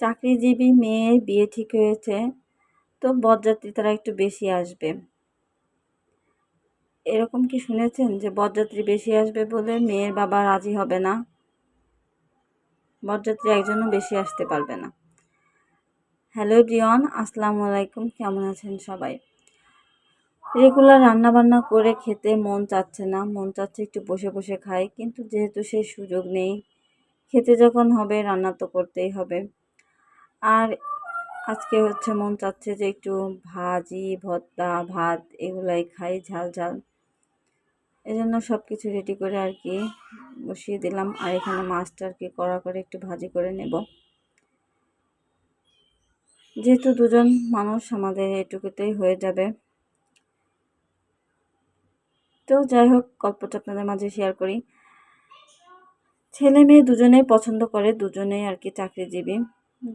চাকরিজীবী মেয়ের বিয়ে ঠিক হয়েছে, তো বরযাত্রী তারা একটু বেশি আসবে। এরকম কি শুনেছেন যে বরযাত্রী বেশি আসবে বলে মেয়ের বাবা রাজি হবে না? বরযাত্রী একজনও বেশি আসতে পারবে না। হ্যালো ব্রিয়ন আসসালামু আলাইকুম, কেমন আছেন সবাই? রেগুলার রান্না বান্না করে খেতে মন চাচ্ছে না, মন চাচ্ছে একটু বসে বসে খাই, কিন্তু যেহেতু সেই সুযোগ নেই, খেতে যখন হবে রান্না তো করতেই হবে। আর আজকে হচ্ছে মন চাচ্ছে যে একটু ভাজি, ভর্তা, ভাত এগুলাই খাই, ঝাল ঝাল। এই জন্য সব কিছু রেডি করে আর কি বসিয়ে দিলাম। আর এখানে মাছটা আর কি কড়া করে একটু ভাজি করে নেব। যেহেতু দুজন মানুষ, আমাদের এটুকুতেই হয়ে যাবে। তো যাই হোক, গল্পটা আপনাদের মাঝে শেয়ার করি। ছেলে মেয়ে দুজনেই পছন্দ করে, দুজনেই আর কি চাকরিজীবী।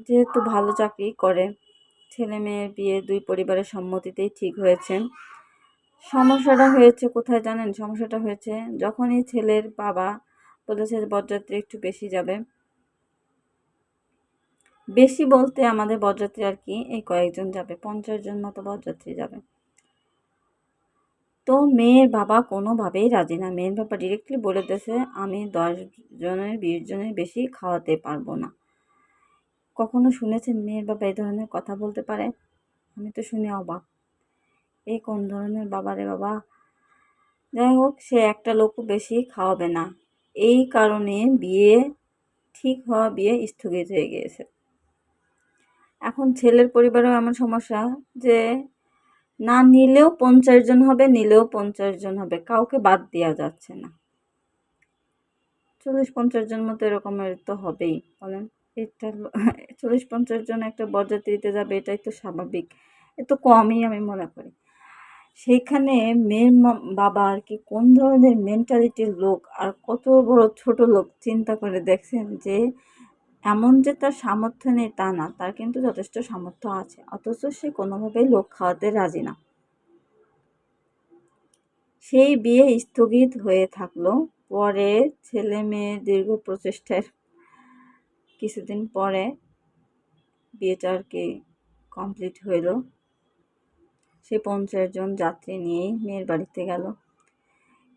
যেহেতু ভালো চাকরি করে, ছেলে মেয়ের বিয়ে দুই পরিবারের সম্মতিতেই ঠিক হয়েছে। সমস্যাটা হয়েছে কোথায় জানেন? সমস্যাটা হয়েছে যখনই ছেলের বাবা বলেছে বরযাত্রী একটু বেশি যাবে, বেশি বলতে আমাদের বরযাত্রী আর কি এই কয়েকজন যাবে, পঞ্চাশ জন মতো বরযাত্রী যাবে। তো মেয়ের বাবা কোনোভাবেই রাজি না। মেয়ের বাবা ডিরেক্টলি বলে দিয়েছে, আমি দশ জনের, বিশ জনের বেশি খাওয়াতে পারব না। কখনো শুনেছেন মেয়ের বাবা এই ধরনের কথা বলতে পারে? আমি তো শুনে অবাক। এই কোন ধরনের বাবা রে বাবা? যাই হোক, সে একটা লোকও বেশি খাওয়াবে না। এই কারণে বিয়ে, ঠিক হওয়া বিয়ে স্থগিত হয়ে গিয়েছে। এখন ছেলের পরিবারেও এমন সমস্যা যে, না নিলেও পঞ্চাশ জন হবে, নিলেও পঞ্চাশ জন হবে, কাউকে বাদ দেওয়া যাচ্ছে না। চল্লিশ পঞ্চাশ জন মতো এরকমের তো হবেই, বলেন। এটা চল্লিশ পঞ্চাশ জন একটা বরযাত্রীতে যাবে, এটাই তো স্বাভাবিক। এ তো কমই আমি মনে করি। সেইখানে মেয়ের বাবা আর কি কোন ধরনের মেন্টালিটির লোক আর কত বড় ছোট লোক চিন্তা করে দেখছেন যে এমন যে তার সামর্থ্য নেই তা না, তার কিন্তু যথেষ্ট সামর্থ্য আছে, অথচ সে কোনোভাবেই লোক খাওয়াতে রাজি না। সেই বিয়ে স্থগিত হয়ে থাকল পরে ছেলে মেয়ে দীর্ঘ প্রচেষ্টার কিছুদিন পরে বিয়েটা আর কি কমপ্লিট হইল। সে পঞ্চাশ জন যাত্রী নিয়েই মেয়ের বাড়িতে গেল।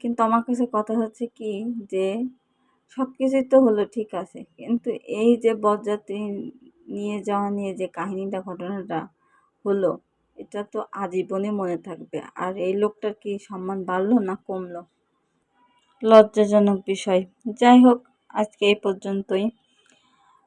কিন্তু আমার কাছে কথা হচ্ছে কি যে সব কিছুই তো হলো ঠিক আছে। কিন্তু এই যে বরযাত্রী নিয়ে যাওয়া নিয়ে যে কাহিনীটা, ঘটনাটা হলো, এটা তো আজীবনে মনে থাকবে। আর এই লোকটার কি সম্মান বাড়লো না কমলো? লজ্জাজনক বিষয়। যাই হোক, আজকে এই পর্যন্তই।